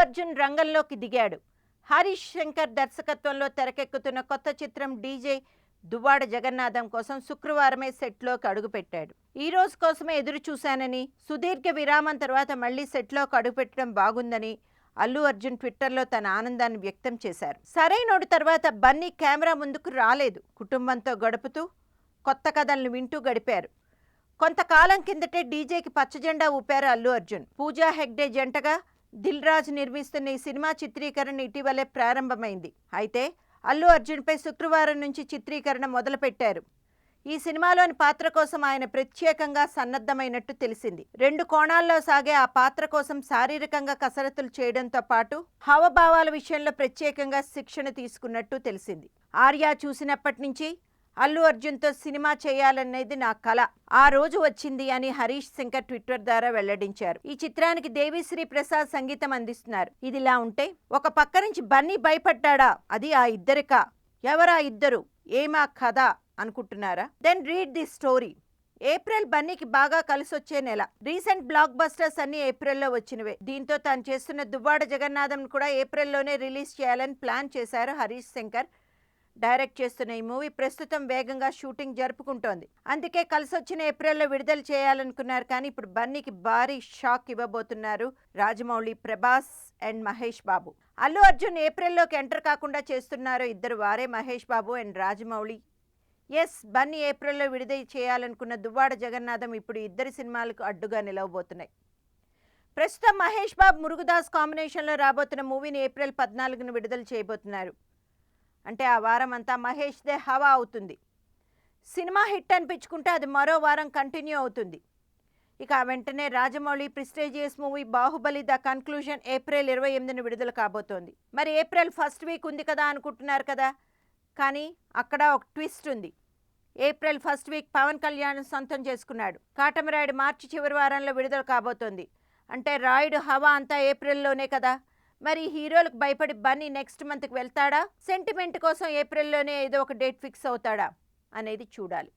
అర్జున్ రంగంలోకి దిగాడు. హరీష్ శంకర్ దర్శకత్వంలో తెరకెక్కుతున్న కొత్త చిత్రం డీజే దువ్వాడ జగన్నాథం కోసం శుక్రవారమే సెట్లోకి అడుగుపెట్టాడు. ఈ రోజు కోసమే ఎదురు చూశానని సుదీర్ఘ విరామం తర్వాత మళ్ళీ సెట్లోకి అడుగుపెట్టడం బాగుందని అల్లు అర్జున్ ట్విట్టర్లో తన ఆనందాన్ని వ్యక్తం చేశారు. సరైనోడు తర్వాత బన్నీ కెమెరా ముందుకు రాలేదు. కుటుంబంతో గడుపుతూ కొత్త కథలను వింటూ గడిపారు. కొంతకాలం కిందటే డీజేకి పచ్చజెండా ఊపారు అల్లు అర్జున్. పూజా హెగ్డే జంటగా దిల్ రాజు నిర్మిస్తున్న ఈ సినిమా చిత్రీకరణ ఇటీవలే ప్రారంభమైంది. అయితే అల్లు అర్జున్పై శుక్రవారం నుంచి చిత్రీకరణ మొదలుపెట్టారు. ఈ సినిమాలోని పాత్ర కోసం ఆయన ప్రత్యేకంగా సన్నద్ధమైనట్టు తెలిసింది. రెండు కోణాల్లో సాగే ఆ పాత్ర కోసం శారీరకంగా కసరత్తులు చేయడంతో పాటు హావభావాల విషయంలో ప్రత్యేకంగా శిక్షణ తీసుకున్నట్టు తెలిసింది. ఆర్య చూసినప్పటి నుంచి అల్లు అర్జున్తో సినిమా చేయాలనేది నా కల. ఆ రోజు వచ్చింది అని హరీష్ శంకర్ ట్విట్టర్ ద్వారా వెల్లడించారు. ఈ చిత్రానికి దేవిశ్రీ ప్రసాద్ సంగీతం అందిస్తున్నారు. ఇదిలా ఉంటే ఒక పక్క నుంచి బన్నీ భయపడ్డా అది ఆ ఇద్దరికా? ఎవరా ఇద్దరు? ఏమా కథ? అనుకుంటున్నారా? Then read the story. April బన్నీకి బాగా కలిసొచ్చే నెల. రీసెంట్ బ్లాక్ బస్టర్స్ అన్ని ఏప్రిల్లో వచ్చినవే. దీంతో తాను చేస్తున్న దువ్వాడ జగన్నాథం కూడా ఏప్రిల్లోనే రిలీజ్ చేయాలని ప్లాన్ చేశారు హరీష్ శంకర్. డైరెక్ట్ చేస్తున్న ఈ మూవీ ప్రస్తుతం వేగంగా షూటింగ్ జరుపుకుంటోంది. అందుకే కలిసొచ్చిన ఏప్రిల్లో విడుదల చేయాలనుకున్నారు కానీ ఇప్పుడు బన్నీకి భారీ షాక్ ఇవ్వబోతున్నారు రాజమౌళి ప్రభాస్ అండ్ మహేష్ బాబు. అల్లు అర్జున్ ఏప్రిల్లోకి ఎంటర్ కాకుండా చేస్తున్నారు ఇద్దరు వారే మహేష్ బాబు అండ్ రాజమౌళి. ఎస్ బన్నీ ఏప్రిల్లో విడుదల చేయాలనుకున్న దువ్వాడ జగన్నాథం ఇప్పుడు ఇద్దరి సినిమాలకు అడ్డుగా నిలవబోతున్నాయి. ప్రస్తుతం మహేష్ బాబు మురుగుదాస్ కాంబినేషన్లో రాబోతున్న మూవీని ఏప్రిల్ పద్నాలుగున విడుదల చేయబోతున్నారు. అంటే ఆ వారం అంతా మహేష్దే హవా అవుతుంది. సినిమా హిట్ అనిపించుకుంటే అది మరో వారం కంటిన్యూ అవుతుంది. ఇక ఆ వెంటనే Rajamouli prestigious movie Baahubali the conclusion April ఇరవై ఎనిమిదిన విడుదల కాబోతోంది. మరి ఏప్రిల్ ఫస్ట్ వీక్ ఉంది కదా అనుకుంటున్నారు కదా? కానీ అక్కడ ఒక ట్విస్ట్ ఉంది. April first week Pawan Kalyan సొంతం చేసుకున్నాడు. కాటమరాయుడు మార్చి చివరి వారంలో విడుదల కాబోతోంది. అంటే రాయుడు హవా అంతా ఏప్రిల్లోనే కదా? మరి హీరోలకు భయపడి బన్నీ నెక్స్ట్ మంత్కి వెళ్తాడా? సెంటిమెంట్ కోసం ఏప్రిల్లోనే ఏదో ఒక డేట్ ఫిక్స్ అవుతాడా? అనేది చూడాలి.